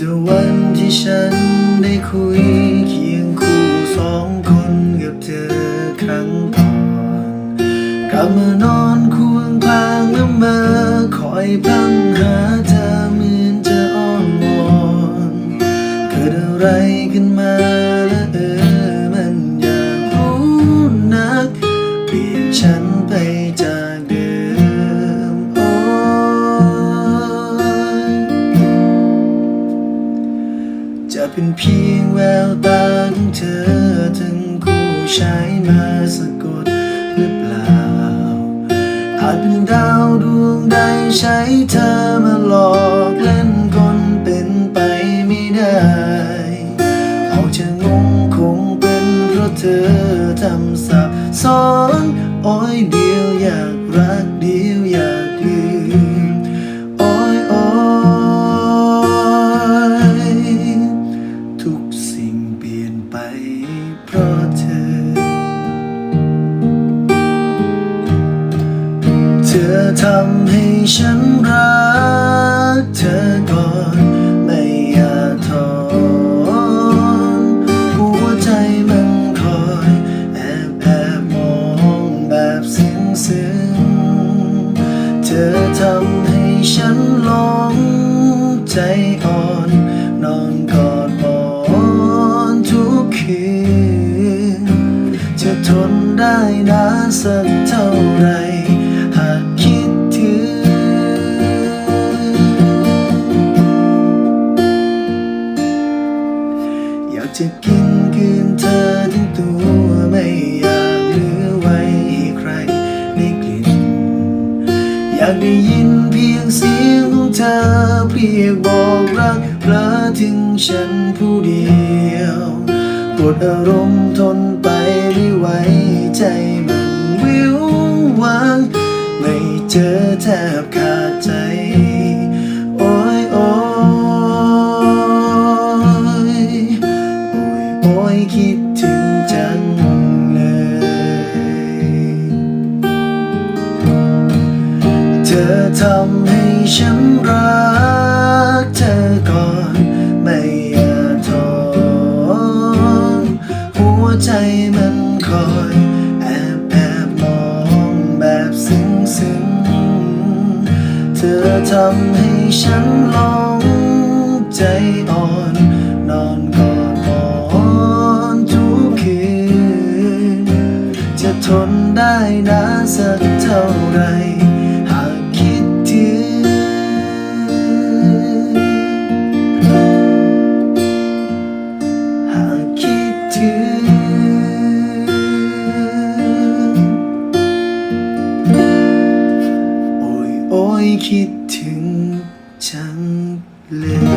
แต่วันที่ฉันได้คุยเคียงคู่สองคนกับเธอครั้งก่อนกลับมานอนควงพางละเมอคอยพลัง เป็นเพียงแววตาของเธอถึงคู่ใช้มาสะกดหรือเปล่า อาจเป็นดาวดวงใดใช้เธอมาหลอกเล่นกลเป็นไปไม่ได้เอาจะงงคงเป็นเพราะเธอทำสับสอนโอ้ยเดียวอยากรักเดียว ทำให้ฉันรักเธอก่อนไม่อยากถอนหัวใจมันคอยแอบแอบมองแบบซึ้งซึ้งเธอทำให้ฉันหลงใจอ่อน นอนกอดหมอนทุกคืนจะทนได้นานสักเท่าไหร่ จะกินคืนเธอทั้งตัวไม่อยากเหลือไว้ให้ใครได้กลิ่น อยากได้ยินเพียงเสียงของเธอเพียงบอกรักเพลอถึงฉันผู้เดียวปวดอารมณ์ทนไปไม่ไหวใจมันวิววังไม่เจอแทบขาด เธอทำให้ฉันรักเธอก่อนไม่อยากถอนหัวใจมันคอยแอบแอบมองแบบซึ้งซึ้งเธอทำให้ฉันหลงใจอ่อนนอนกอดหมอนทุกคืนจะทนได้นานสักเท่าไหร่ คิดถึงจังเลย